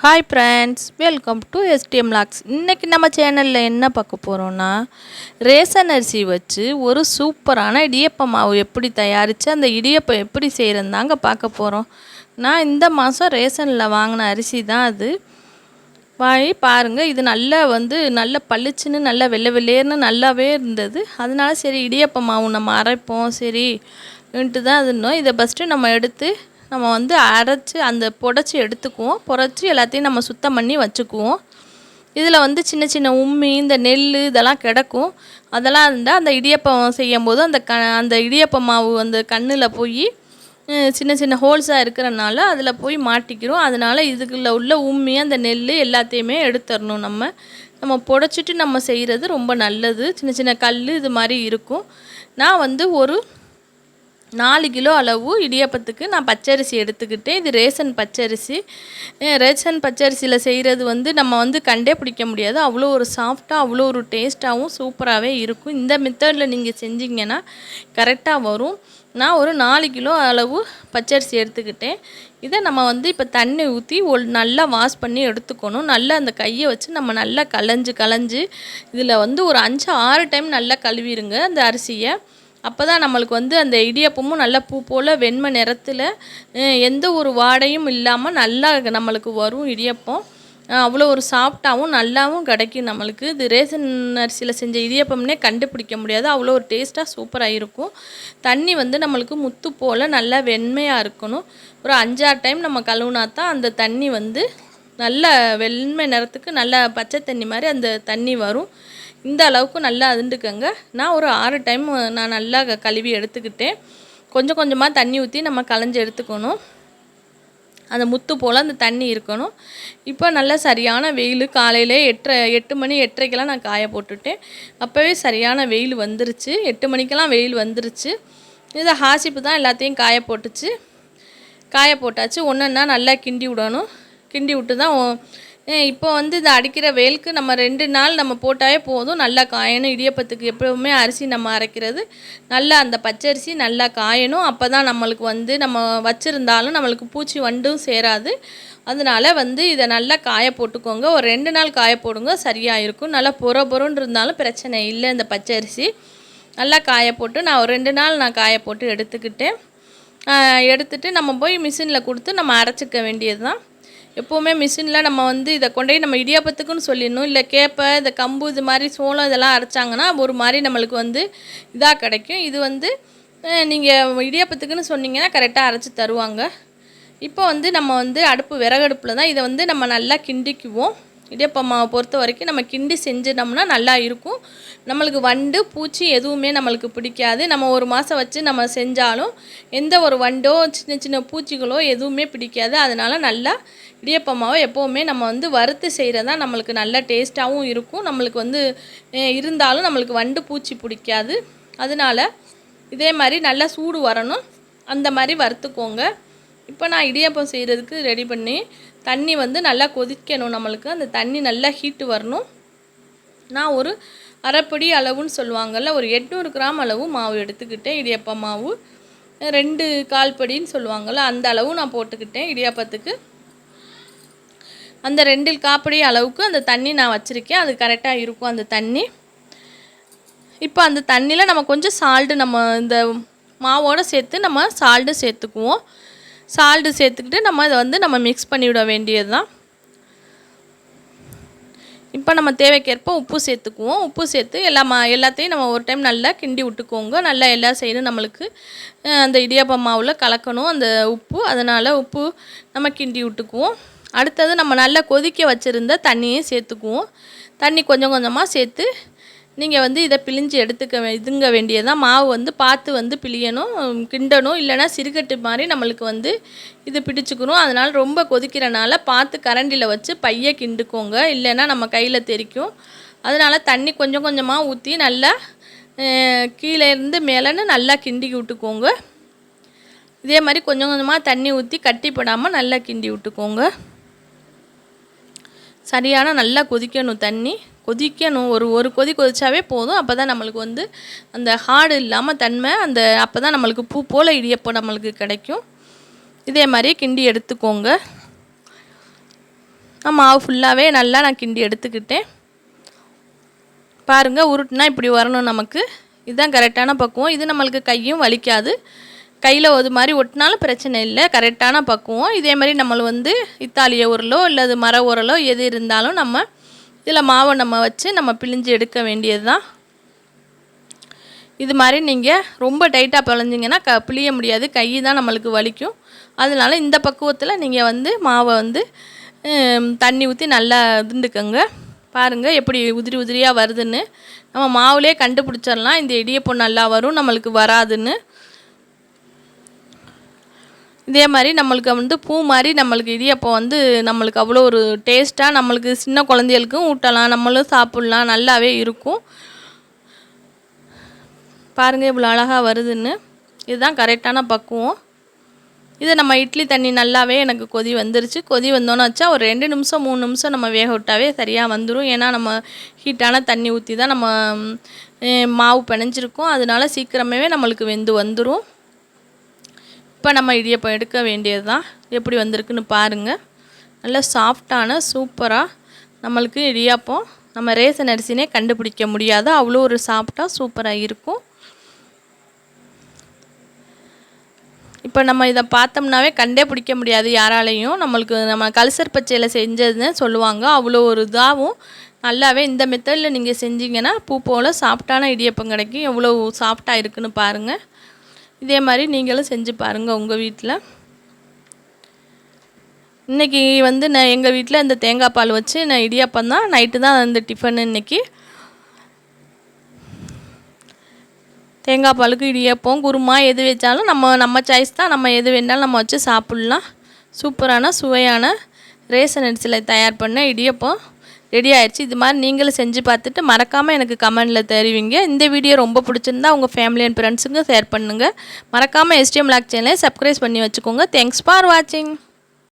Hi friends welcome to STM logs இன்றைக்கி நம்ம சேனலில் என்ன பார்க்க போகிறோன்னா ரேசன் அரிசி வச்சு ஒரு சூப்பரான இடியப்ப மாவு எப்படி தயாரித்து அந்த இடியப்பம் எப்படி செய்கிறந்தாங்க தாங்க பார்க்க போகிறோம் நான் இந்த மாதம் ரேசனில் வாங்கின அரிசி தான் அது. வாங்கி பாருங்கள் இது நல்லா வந்து நல்ல பளிச்சுன்னு நல்லா வெள்ளை வெள்ளையர்னு நல்லாவே இருந்தது. அதனால சரி இடியப்ப மாவு நம்ம அரைப்போம் சரி தான் அது இன்னும் இதை ஃபஸ்ட்டு நம்ம எடுத்து நம்ம வந்து அரைச்சி அந்த புடச்சி எடுத்துக்குவோம். புடச்சி எல்லாத்தையும் நம்ம சுத்தம் பண்ணி வச்சுக்குவோம். இதில் வந்து சின்ன சின்ன உம்மி இந்த நெல் இதெல்லாம் கிடக்கும். அதெல்லாம் இருந்தால் அந்த இடியப்பம் செய்யும் போது அந்த க அந்த இடியப்ப மாவு அந்த கண்ணில் போய் சின்ன சின்ன ஹோல்ஸாக இருக்கிறனால அதில் போய் மாட்டிக்கிறோம். அதனால் இதுக்குள்ள உள்ள உம்மி அந்த நெல் எல்லாத்தையுமே எடுத்துடணும் நம்ம. நம்ம புடச்சிட்டு நம்ம செய்கிறது ரொம்ப நல்லது. சின்ன சின்ன கல் இது மாதிரி இருக்கும். நான் வந்து ஒரு நாலு கிலோ அளவு இடியாப்பத்துக்கு நான் பச்சரிசி எடுத்துக்கிட்டேன். இது ரேஷன் பச்சரிசி. ரேஷன் பச்சரிசியில் செய்கிறது வந்து நம்ம வந்து கண்டே பிடிக்க முடியாது. அவ்வளோ ஒரு சாஃப்டாக அவ்வளோ ஒரு டேஸ்ட்டாகவும் சூப்பராகவே இருக்கும். இந்த மெத்தடில் நீங்கள் செஞ்சீங்கன்னா கரெக்டாக வரும். நான் ஒரு நாலு கிலோ அளவு பச்சரிசி எடுத்துக்கிட்டேன். இதை நம்ம வந்து இப்போ தண்ணி ஊற்றி ஒரு நல்லா வாஷ் பண்ணி எடுத்துக்கணும். நல்லா அந்த கையை வச்சு நம்ம நல்லா கலைஞ்சு கலைஞ்சு இதில் வந்து ஒரு அஞ்சு ஆறு டைம் நல்லா கழுவிடுங்க அந்த அரிசியை. அப்போ தான் நம்மளுக்கு வந்து அந்த இடியப்பமும் நல்லா பூ போல் வெண்மை நிறத்தில் எந்த ஒரு வாடையும் இல்லாமல் நல்லா நம்மளுக்கு வரும் இடியப்பம். அவ்வளோ ஒரு சாஃப்டாகவும் நல்லாவும் கிடைக்கும் நம்மளுக்கு. இது ரேசன் அரிசியில் செஞ்ச இடியப்பம்னே கண்டுபிடிக்க முடியாது. அவ்வளோ ஒரு டேஸ்ட்டாக சூப்பராக இருக்கும். தண்ணி வந்து நம்மளுக்கு முத்து போல் நல்லா வெண்மையாக இருக்கணும். ஒரு அஞ்சாறு டைம் நம்ம கழுவுனா தான் அந்த தண்ணி வந்து நல்ல வெண்மை நிறத்துக்கு நல்ல பச்சை தண்ணி மாதிரி அந்த தண்ணி வரும். இந்த அளவுக்கு நல்லா அதுண்டுக்கங்க நான் ஒரு ஆறு டைம் நான் நல்லா கழுவி எடுத்துக்கிட்டேன். கொஞ்சம் கொஞ்சமாக தண்ணி ஊற்றி நம்ம களைஞ்சி எடுத்துக்கணும். அந்த முத்து போல் அந்த தண்ணி இருக்கணும். இப்போ நல்லா சரியான வெயில் காலையில் எட்டரை எட்டு மணி எட்டரைக்கெல்லாம் நான் காய போட்டுட்டேன். அப்போவே சரியான வெயில் வந்துருச்சு. எட்டு மணிக்கெல்லாம் வெயில் வந்துருச்சு. இதை ஹாசிப்பு தான் எல்லாத்தையும் காய போட்டுச்சு. காய போட்டாச்சு. ஒன்றுன்னா நல்லா கிண்டி விடணும். கிண்டி விட்டு தான் இப்போ வந்து இதை அடிக்கிற வேலுக்கு நம்ம ரெண்டு நாள் நம்ம போட்டாவே போதும். நல்லா காயணும். இடியப்பத்துக்கு எப்பவுமே அரிசி நம்ம அரைக்கிறது. நல்லா அந்த பச்சரிசி நல்லா காயணும். அப்போ தான் நம்மளுக்கு வந்து நம்ம வச்சுருந்தாலும் நம்மளுக்கு பூச்சி வண்டும் சேராது. அதனால் வந்து இதை நல்லா காய போட்டுக்கோங்க. ஒரு ரெண்டு நாள் காய போடுங்க. சரியாக இருக்கும். நல்லா பொற பொறன்னு இருந்தாலும் பிரச்சனை இல்லை இந்த பச்சரிசி. நல்லா காய போட்டு நான் ஒரு ரெண்டு நாள் நான் காய போட்டு எடுத்துக்கிட்டேன். எடுத்துகிட்டு நம்ம போய் மிஷினில் கொடுத்து நம்ம அரைச்சிக்க வேண்டியது தான் எப்போவுமே மிஷினில் நம்ம வந்து இதை கொண்டு நம்ம இடியாப்பத்துக்குன்னு சொல்லிடணும். இல்லை கேப்பை இந்த கம்பு இது மாதிரி சோளம் இதெல்லாம் அரைச்சாங்கன்னா ஒரு மாதிரி நம்மளுக்கு வந்து இதாக கிடைக்கும். இது வந்து நீங்கள் இடியாப்பத்துக்குன்னு சொன்னீங்கன்னா கரெக்டாக அரைச்சி தருவாங்க. இப்போ வந்து நம்ம வந்து அடுப்பு விறகடுப்பில் தான் இதை வந்து நம்ம நல்லா கிண்டிக்குவோம். இடியப்ப மாவை பொறுத்த வரைக்கும் நம்ம கிண்டி செஞ்சிட்டோம்னா நல்லா இருக்கும். நம்மளுக்கு வண்டு பூச்சி எதுவுமே நம்மளுக்கு பிடிக்காது. நம்ம ஒரு மாதம் வச்சு நம்ம செஞ்சாலும் எந்த ஒரு வண்டோ சின்ன சின்ன பூச்சிகளோ எதுவுமே பிடிக்காது. அதனால் நல்லா இடியப்ப மாவை எப்போவுமே நம்ம வந்து வறுத்து செய்கிறதா நம்மளுக்கு நல்ல டேஸ்ட்டாகவும் இருக்கும். நம்மளுக்கு வந்து இருந்தாலும் நம்மளுக்கு வண்டு பூச்சி பிடிக்காது. அதனால் இதே மாதிரி நல்லா சூடு வரணும். அந்த மாதிரி வறுத்துக்கோங்க. இப்போ நான் இடியப்பம் செய்கிறதுக்கு ரெடி பண்ணி தண்ணி வந்து நல்லா கொதிக்கணும் நம்மளுக்கு. அந்த தண்ணி நல்லா ஹீட்டு வரணும். நான் ஒரு அரைப்படி அளவுன்னு சொல்லுவாங்கள்ல ஒரு எட்நூறு கிராம் அளவு மாவு எடுத்துக்கிட்டேன் இடியப்ப மாவு. ரெண்டு கால் படின்னு சொல்லுவாங்கள்ல அந்த அளவு நான் போட்டுக்கிட்டேன் இடியாப்பத்துக்கு. அந்த ரெண்டில் காப்படி அளவுக்கு அந்த தண்ணி நான் வச்சுருக்கேன் அது கரெக்டாக இருக்கும் அந்த தண்ணி. இப்போ அந்த தண்ணியில் நம்ம கொஞ்சம் சால்ட்டு நம்ம இந்த மாவோடு சேர்த்து நம்ம சால்ட்டு சேர்த்துக்குவோம். சால்ட்டு சேர்த்துக்கிட்டு நம்ம அதை வந்து நம்ம மிக்ஸ் பண்ணிவிட வேண்டியது தான் இப்போ நம்ம தேவைக்கேற்ப உப்பு சேர்த்துக்குவோம். உப்பு சேர்த்து எல்லா மா எல்லாத்தையும் நம்ம ஒரு டைம் நல்லா கிண்டி விட்டுக்குவோங்க நல்லா எல்லா சைடும் நம்மளுக்கு அந்த இடியாப்ப மாவில் கலக்கணும். அந்த உப்பு அதனால் உப்பு நம்ம கிண்டி விட்டுக்குவோம். அடுத்தது நம்ம நல்லா கொதிக்க வச்சுருந்த தண்ணியும் சேர்த்துக்குவோம். தண்ணி கொஞ்சம் கொஞ்சமாக சேர்த்து நீங்கள் வந்து இதை பிழிஞ்சு எடுத்துக்க இதுங்க வேண்டியதான் மாவு வந்து பார்த்து வந்து பிழியணும் கிண்டணும் இல்லைனா சிறுகட்டு மாதிரி நம்மளுக்கு வந்து இது பிடிச்சிக்கணும். அதனால் ரொம்ப கொதிக்கிறனால பார்த்து கரண்டியில் வச்சு பைய கிண்டுக்கோங்க. இல்லைன்னா நம்ம கையில் தெரிக்கும். அதனால் தண்ணி கொஞ்சம் கொஞ்சமாக ஊற்றி நல்லா கீழே இருந்து மேலேன்னு நல்லா கிண்டி விட்டுக்கோங்க. இதே மாதிரி கொஞ்சம் கொஞ்சமாக தண்ணி ஊற்றி கட்டிப்படாமல் நல்லா கிண்டி விட்டுக்கோங்க. சரியான நல்லா கொதிக்கணும் தண்ணி. கொதிக்கணும். ஒரு ஒரு கொதி கொதிச்சாவே போதும். அப்போ தான் நம்மளுக்கு வந்து அந்த ஹார்டு இல்லாமல் தன்மை அந்த அப்போ தான் நம்மளுக்கு பூ போல் இடியப்போ நம்மளுக்கு கிடைக்கும். இதே மாதிரி கிண்டி எடுத்துக்கோங்க. நான் மாவு ஃபுல்லாகவே நல்லா நான் கிண்டி எடுத்துக்கிட்டேன். பாருங்கள் உருட்டுனா இப்படி வரணும் நமக்கு. இதுதான் கரெக்டான பக்குவம். இது நம்மளுக்கு கையும் வலிக்காது. கையில் ஒரு மாதிரி ஒட்டினாலும் பிரச்சனை இல்லை. கரெக்டான பக்குவம். இதே மாதிரி நம்மளை வந்து இத்தாலிய உரலோ இல்லை அது மர உரலோ எது இருந்தாலும் நம்ம இதில் மாவை நம்ம வச்சு நம்ம பிழிஞ்சு எடுக்க வேண்டியது தான் இது மாதிரி நீங்கள் ரொம்ப டைட்டாக பிழைஞ்சிங்கன்னா க பிழிய முடியாது. கை தான் நம்மளுக்கு வலிக்கும். அதனால இந்த பக்குவத்தில் நீங்கள் வந்து மாவை வந்து தண்ணி ஊற்றி நல்லா இருந்துக்கோங்க பாருங்கள் எப்படி உதிரி உதிரியாக வருதுன்னு. நம்ம மாவுலேயே கண்டுபிடிச்சிடலாம். இந்த இடியப்பம் நல்லா வரும் நம்மளுக்கு வராதுன்னு. இதே மாதிரி நம்மளுக்கு வந்து பூ மாதிரி நம்மளுக்கு இடியப்பம் வந்து நம்மளுக்கு அவ்வளோ ஒரு டேஸ்ட்டாக நம்மளுக்கு சின்ன குழந்தைகளுக்கும் ஊட்டலாம் நம்மளும் சாப்பிட்லாம் நல்லாவே இருக்கும். பாருங்கள் இவ்வளோ அழகாக வருதுன்னு. இதுதான் கரெக்டான பக்குவம். இதை நம்ம இட்லி தண்ணி நல்லாவே எனக்கு கொதி வந்துருச்சு. கொதி வந்தோன்னு வச்சா ஒரு ரெண்டு நிமிஷம் மூணு நிமிஷம் நம்ம வேக விட்டாவே சரியாக வந்துடும் ஏன்னா நம்ம ஹீட்டான தண்ணி ஊற்றி தான் நம்ம மாவு பிணைஞ்சிருக்கோம். அதனால சீக்கிரமே நம்மளுக்கு வெந்து வந்துடும் இப்போ நம்ம இடியப்பம் எடுக்க வேண்டியது தான் எப்படி வந்திருக்குன்னு பாருங்கள் நல்ல சாஃப்டான சூப்பராக நம்மளுக்கு இடியாப்பம் நம்ம ரேசன் அரிசினே கண்டுபிடிக்க முடியாது. அவ்வளோ ஒரு சாஃப்டாக சூப்பராக இருக்கும். இப்போ நம்ம இதை பார்த்தோம்னாவே கண்டே பிடிக்க முடியாது யாராலையும். நம்மளுக்கு நம்ம கல்சர் பச்சையில் செஞ்சதுன்னு சொல்லுவாங்க. அவ்வளோ ஒரு இதாகவும் நல்லாவே இந்த மெத்தடில் நீங்கள் செஞ்சீங்கன்னா பூ போல் சாஃப்டான இடியப்பம் கிடைக்கும். எவ்வளோ சாஃப்டாக இருக்குன்னு பாருங்கள் இதே மாதிரி நீங்களும் செஞ்சு பாருங்கள் உங்கள் வீட்டில் இன்றைக்கி வந்து நான் எங்கள் வீட்டில் இந்த தேங்காய் பால் வச்சு நான் இடியாப்பம் தான். நைட்டு தான் இந்த டிஃபன் இன்றைக்கி தேங்காய் பாலுக்கு இடியப்பம் குருமா எது வச்சாலும் நம்ம நம்ம சாய்ஸ் தான். நம்ம எது வேணாலும் நம்ம வச்சு சாப்பிட்லாம். சூப்பரான சுவையான ரேசன் அரிசியில் தயார் பண்ண இடியப்பம். ரெடி ஆயிடுச்சு இது மாதிரி நீங்களும் செஞ்சு பார்த்துட்டு மறக்காமல் எனக்கு கமெண்டில் தெரிவிங்க. இந்த வீடியோ ரொம்ப பிடிச்சிருந்தா உங்கள் ஃபேமிலி அண்ட் ஃப்ரெண்ட்ஸுங்க ஷேர் பண்ணுங்கள் மறக்காமல் எஸ்டிஎம் லாக் சேனலை சப்ஸ்கிரைப் பண்ணி வச்சுக்கோங்க. தேங்க்ஸ் ஃபார் வாட்சிங்